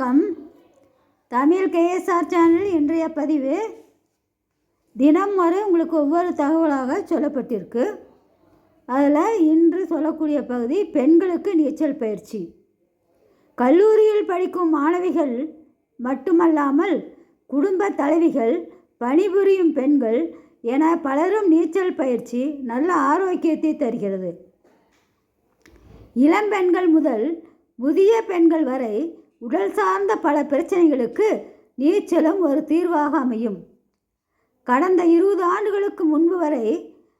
வணக்கம். Tamil KSR channel இன்றைய பதிவு தினம் வரை உங்களுக்கு ஒவ்வொரு தகவலாக சொல்லப்பட்டிருக்கு. அதில் இன்று சொல்லக்கூடிய பகுதி பெண்களுக்கு நீச்சல் பயிற்சி. கல்லூரியில் படிக்கும் மாணவிகள் மட்டுமல்லாமல் குடும்ப தலைவிகள் பணிபுரியும் பெண்கள் என பலரும் நீச்சல் பயிற்சி நல்ல ஆரோக்கியத்தை தருகிறது. இளம்பெண்கள் முதல் முதிய பெண்கள் வரை உடல் சார்ந்த பல பிரச்சனைகளுக்கு நீச்சலும் ஒரு தீர்வாக அமையும். கடந்த இருபது ஆண்டுகளுக்கு முன்பு வரை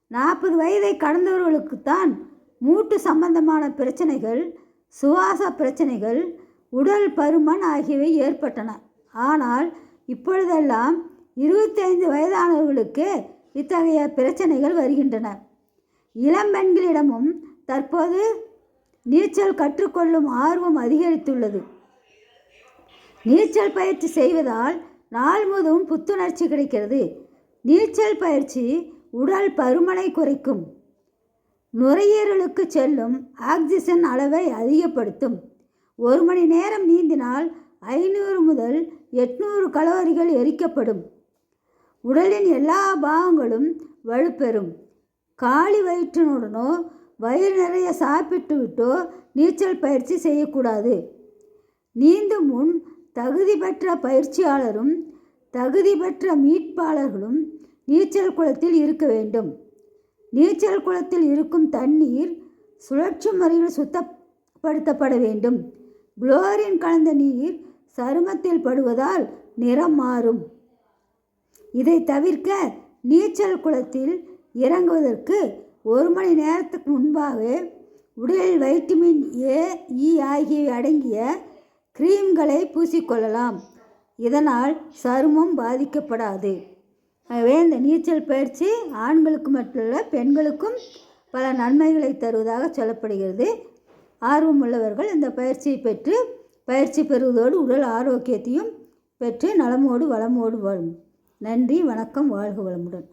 நாற்பது வயதை கடந்தவர்களுக்குத்தான் மூட்டு சம்பந்தமான பிரச்சனைகள் சுவாச பிரச்சனைகள் உடல் பருமன் ஆகியவை ஏற்பட்டன. ஆனால் இப்பொழுதெல்லாம் இருபத்தைந்து வயதானவர்களுக்கே இத்தகைய பிரச்சனைகள் வருகின்றன. இளம்பெண்களிடமும் தற்போது நீச்சல் கற்றுக்கொள்ளும் ஆர்வம் அதிகரித்துள்ளது. நீச்சல் பயிற்சி செய்வதால் நாள் முழுவதும் புத்துணர்ச்சி கிடைக்கிறது. நீச்சல் பயிற்சி உடல் பருமனை குறைக்கும். நுரையீரலுக்கு செல்லும் ஆக்சிஜன் அளவை அதிகப்படுத்தும். ஒரு மணி நேரம் நீந்தினால் ஐநூறு முதல் எட்நூறு கலோரிகள் எரிக்கப்படும். உடலின் எல்லா பாகங்களும் வலுப்பெறும். காலி வயிற்றினுடனோ வயிறு நிறைய சாப்பிட்டு விட்டோ நீச்சல் பயிற்சி செய்யக்கூடாது. நீந்தும் முன் தகுதி பெற்ற பயிற்சியாளரும் தகுதி பெற்ற மீட்பாளர்களும் நீச்சல் குளத்தில் இருக்க வேண்டும். நீச்சல் குளத்தில் இருக்கும் தண்ணீர் சுழற்சி முறையில் சுத்தப்படுத்தப்பட வேண்டும். குளோரின் கலந்த நீர் சருமத்தில் படுவதால் நிறம் மாறும். இதை தவிர்க்க நீச்சல் குளத்தில் இறங்குவதற்கு ஒரு மணி நேரத்துக்கு முன்பாக உடலில் வைட்டமின் ஏ இ e ஆகியவை அடங்கிய கிரீம்களை பூசிக்கொள்ளலாம். இதனால் சருமம் பாதிக்கப்படாது. ஆகவே இந்த நீச்சல் பயிற்சி ஆண்களுக்கு மட்டுமல்ல பெண்களுக்கும் பல நன்மைகளை தருவதாக சொல்லப்படுகிறது. ஆர்வமுள்ளவர்கள் இந்த பயிற்சியை பெற்று பயிற்சி பெறுவதோடு உடல் ஆரோக்கியத்தையும் பெற்று நலமோடு வளமோடு வாழும். நன்றி வணக்கம் வாழ்க வளமுடன்.